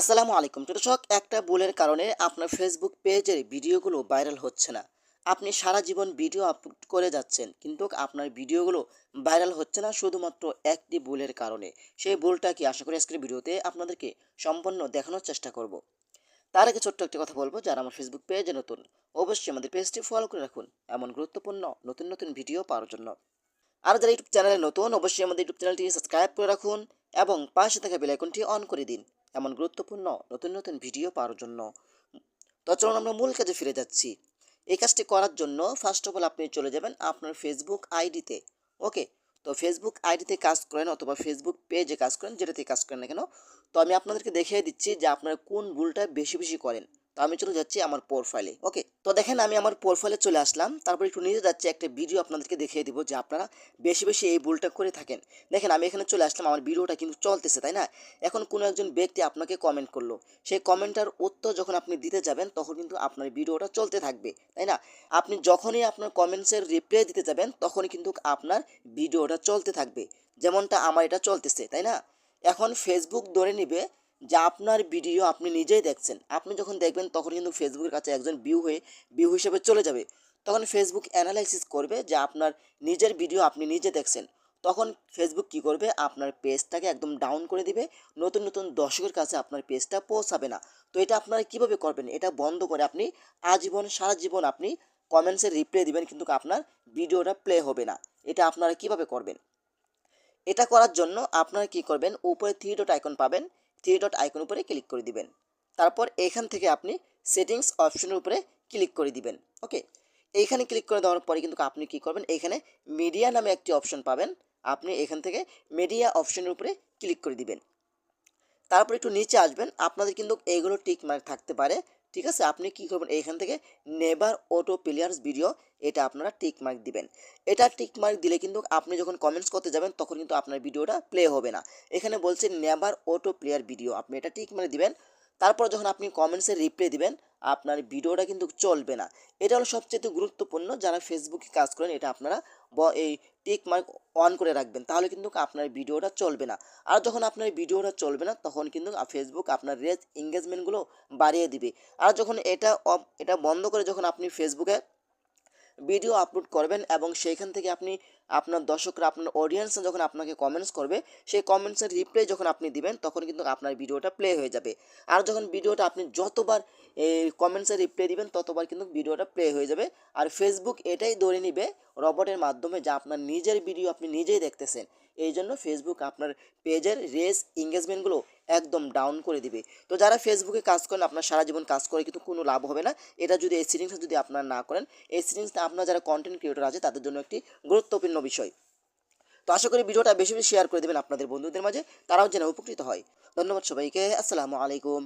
আসসালামু আলাইকুম। দর্শক একটা ভুলের কারণে আপনার ফেসবুক পেজের ভিডিওগুলো ভাইরাল হচ্ছে না। আপনি সারা জীবন ভিডিও আপলোড করে যাচ্ছেন, কিন্তু আপনার ভিডিওগুলো ভাইরাল হচ্ছে না শুধুমাত্র একটি ভুলের কারণে। সেই ভুলটা কি আশা করি আজকের ভিডিওতে আপনাদেরকে সম্পূর্ণ দেখানোর চেষ্টা করব। তার আগে ছোট্ট একটি কথা বলব, যারা আমার ফেসবুক পেজে নতুন, অবশ্যই আমাদের পেজটি ফলো করে রাখুন। এমন গুরুত্বপূর্ণ, নতুন নতুন ভিডিও পাওয়ার জন্য। আর যারা ইউটিউব চ্যানেলে নতুন, অবশ্যই আমাদের ইউটিউব চ্যানেলটি সাবস্ক্রাইব করে রাখুন এবং পাশে থাকা বেল আইকনটি অন করে দিন। এমন গুরুত্বপূর্ণ নতুন নতুন ভিডিও পাওয়ার জন্য। তো চলুন আমরা মূল কাজে ফিরে যাচ্ছি। এই কাজটি করার জন্য ফার্স্ট অফ অল আপনি চলে যাবেন আপনার ফেসবুক আইডিতে ওকে তো ফেসবুক আইডিতে কাজ করেন অথবা ফেসবুক পেজে কাজ করেন যেটাতে কাজ করেন না কেন? তো আমি আপনাদেরকে দেখিয়ে দিচ্ছি যে আপনারা কোন ভুলটা বেশি বেশি করেন। তো আমি চলে যাচ্ছি আমার প্রোফাইলে ওকে তো দেখেন আমি আমার প্রোফাইলে চলে আসলাম, তারপর একটু নিচে যাচ্ছি, একটা ভিডিও আপনাদেরকে দেখিয়ে দিব যে আপনারা বেশি বেশি এই ভুলটা করে থাকেন। দেখেন আমি এখানে চলে আসলাম, আমার ভিডিওটা কিন্তু চলতেছে, তাই না? এখন কোনো একজন ব্যক্তি আপনাকে কমেন্ট করল, সেই কমেন্টার উত্তর যখন আপনি দিতে যাবেন, তখন কিন্তু আপনার ভিডিওটা চলতে থাকবে, তাই না? আপনি যখনই আপনার কমেন্টসের রিপ্লাই দিতে যাবেন, তখনই কিন্তু আপনার ভিডিওটা চলতে থাকবে, যেমনটা আমার এটা চলতেছে, তাই না? এখন ফেসবুক ধরে নিবে যে আপনার ভিডিও আপনি নিজেই দেখছেন, আপনি যখন দেখবেন তখন কিন্তু ফেসবুকের কাছে একজন ভিউ হয়ে ভিউ হিসেবে চলে যাবে। তখন ফেসবুক অ্যানালাইসিস করবে যে আপনার নিজের ভিডিও আপনি নিজে দেখছেন। তখন ফেসবুক কি করবে? আপনার পেজটাকে একদম ডাউন করে দিবে। নতুন নতুন দর্শকের কাছে আপনার পেজটা পৌঁছাবে না। তো এটা আপনারা কীভাবে করবেন? এটা বন্ধ করে আপনি আজীবন, সারা জীবন আপনি কমেন্টসের রিপ্লাই দিবেন কিন্তু আপনার ভিডিওটা প্লে হবে না। এটা আপনারা কীভাবে করবেন? এটা করার জন্য আপনারা কি করবেন? উপরে থ্রি ডট আইকন পাবেন। থ্রি ডট আইকন উপরে ক্লিক করে দিবেন। তারপর এখান থেকে আপনি সেটিংস অপশনের উপরে ক্লিক করে দিবেন ওকে এইখানে ক্লিক করে দেওয়ার পরে কিন্তু আপনি কি করবেন? এখানে মিডিয়া নামে একটি অপশন পাবেন। আপনি এখান থেকে মিডিয়া অপশনের উপরে ক্লিক করে দিবেন। তারপর একটু নিচে আসবেন। আপনাদের কিন্তু এগুলো টিক মার্ক থাকতে পারে। ঠিক আছে? আপনি কি করবেন? এইখান থেকে নেভার অটো প্লেয়ার্স ভিডিও, এটা আপনারা টিক মার্ক দিবেন। এটা টিক মার্ক দিলে কিন্তু আপনি যখন কমেন্টস করতে যাবেন, তখন কিন্তু আপনার ভিডিওটা প্লে হবে না। এখানে বলছে নেভার অটো প্লেয়ার ভিডিও, আপনি এটা টিক মার্ক দিবেন। তারপর যখন আপনি কমেন্টসে রিপ্লাই দিবেন আপনার ভিডিওটা কিন্তু চলবে না। এটা হলো সবচেয়ে গুরুত্বপূর্ণ, যারা ফেসবুকে কাজ করেন, এটা আপনারা এই টিক মার্ক অন করে রাখবেন। তাহলে কিন্তু আপনার ভিডিওটা চলবে না। আর যখন আপনার ভিডিওটা চলবে না, তখন কিন্তু ফেসবুক আপনার রেজ এঙ্গেজমেন্টগুলো বাড়িয়ে দিবে। আর যখন এটা এটা বন্ধ করে যখন আপনি ফেসবুকে ভিডিও আপলোড করবেন এবং সেইখান থেকে আপনি আপনার দর্শকরা, আপনার অডিয়েন্সরা যখন আপনাকে কমেন্টস করবে, সেই কমেন্টসের রিপ্লাই যখন আপনি দিবেন, তখন কিন্তু আপনার ভিডিওটা প্লে হয়ে যাবে। আর যখন ভিডিওটা আপনি যতবার কমেন্টসের রিপ্লাই দিবেন, ততবার কিন্তু ভিডিওটা প্লে হয়ে যাবে। আর ফেসবুক এটাই ধরে নিবে রবটের মাধ্যমে যা আপনার নিজের ভিডিও আপনি নিজেই দেখতেছেন। এই জন্য ফেসবুক আপনার পেজের রেস এঙ্গেজমেন্টগুলো একদম ডাউন করে দিবে। তো যারা ফেসবুকে কাজ করেন, আপনার সারা জীবন কাজ করে কিন্তু কোনো লাভ হবে না। এটা যদি এই সিরিংসটা যদি আপনারা না করেন, এই সিরিংসটা আপনার যারা কন্টেন্ট ক্রিয়েটর আছে, তাদের জন্য একটি গুরুত্বপূর্ণ বিষয়। তো আশা করি ভিডিওটা বেশি বেশি শেয়ার করে দেবেন আপনাদের বন্ধুদের মাঝে, তারাও যেন উপকৃত হয়। ধন্যবাদ সবাইকে, আসসালামু আলাইকুম।